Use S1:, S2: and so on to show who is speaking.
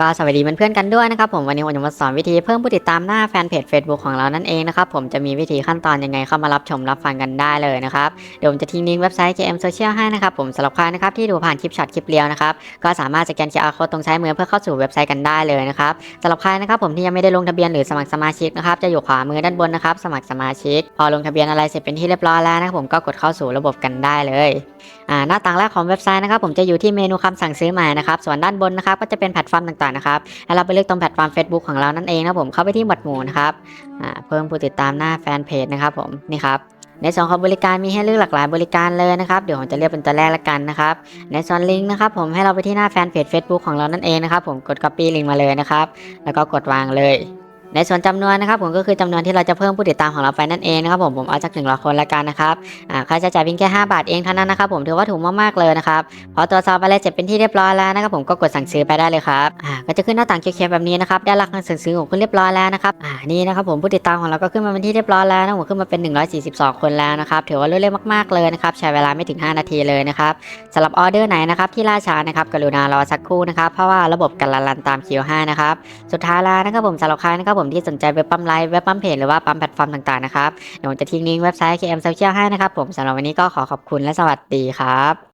S1: ก็สวัสดีเพื่อนๆกันด้วยนะครับผมวันนี้ผมจะมาสอนวิธีเพิ่มผู้ติดตามหน้าแฟนเพจ Facebook ของเรานั่นเองนะครับผมจะมีวิธีขั้นตอนยังไงเข้ามารับชมรับฟังกันได้เลยนะครับเดี๋ยวผมจะทิ้งลิงก์เว็บไซต์ KM Social ให้นะครับผมสำหรับใครนะครับที่ดูผ่านคลิปช็อตคลิปเรียวนะครับก็สามารถสแกน QR Code ตรงซ้มือเพื่อเข้าสู่เว็บไซต์กันได้เลยนะครับสำหรับใครนะครับผมที่ยังไม่ได้ลงทะเบียนหรือสมัครสมาชิกนะครับจะอยู่ขวามือด้านบนนะครับสมัครสมาชิก พอลงทะเบียนอะไรเสร็จเป็นที่เรียบร้อยแล้วนะครับผมก็กดเข้าสู่ระบบกันได้เลย หน้าต่างแรกของเว็บไซต์นะครับผมจะอยู่ที่เมนูคำสั่งซื้อใหม่นะครับส่วนด้านบนนะครับก็จะเป็นแพลตฟอร์มต่างๆนะครับให้เราไปเลือกตรงแพลตฟอร์ม Facebook ของเรานั่นเองนะผมเข้าไปที่หมวดหมู่นะครับเพิ่มผู้ติดตามหน้าแฟนเพจนะครับผมนี่ครับในส่วนของบริการมีให้เลือกหลากหลายบริการเลยนะครับ เดี๋ยวผมจะเลือกเป็นตัวแรกละกันนะครับ ในส่วนลิงก์นะครับผมให้เราไปที่หน้าแฟนเพจ Facebook ของเรานั่นเองนะครับผมกด copy ลิงก์มาเลยนะครับ แล้วก็กดวางเลย ในส่วนจำนวนนะครับผมก็คือจำนวนที่เราจะเพิ่มผู้ติดตามของเราไปนั่นเองนะครับผมผมเอาจากหนึ่งร้อยคนละกันนะครับอ่าค่าใช้จ่ายเพียงแค่5บาทเองเท่านั้นนะครับผมถือว่าถูกมากๆเลยนะครับพอตรวจสอบอะไรเสร็จเป็นที่เรียบร้อยแล้วนะครับผมก็กดสั่งซื้อไปได้เลยครับอ่าก็จะขึ้นหน้าต่างเขียวๆแบบนี้นะครับได้รับการสั่งซื้อของคุณเรียบร้อยแล้วนะครับอ่านี่นะครับผมผู้ติดตามของเราก็ขึ้นมาเป็นที่เรียบร้อยแล้วนะผมขึ้นมาเป็น 142 คนแล้วนะครับถือว่ารวดเร็วมากๆเลยนะครับใช้เวลาไม่ถึง 5 นาทีเลยนะครับสำหรับออเดอร์ไหนนะครับที่ล่าช้านะครับกรุณารอสักครู่นะครับเพราะว่าระบบการรันตามคิว5นะครับสุดท้ายแล้วนะครับผมสำหรับใครนะครับผมที่สนใจเว็บปั๊มไลฟ์เว็บปั๊มเพจหรือว่าปั๊มแพลตฟอร์มต่างๆนะครับเดี๋ยวผมจะทิ้งลิงก์เว็บไซต์ KM Social ให้นะครับผมสำหรับวันนี้ก็ขอขอบคุณและสวัสดีครับ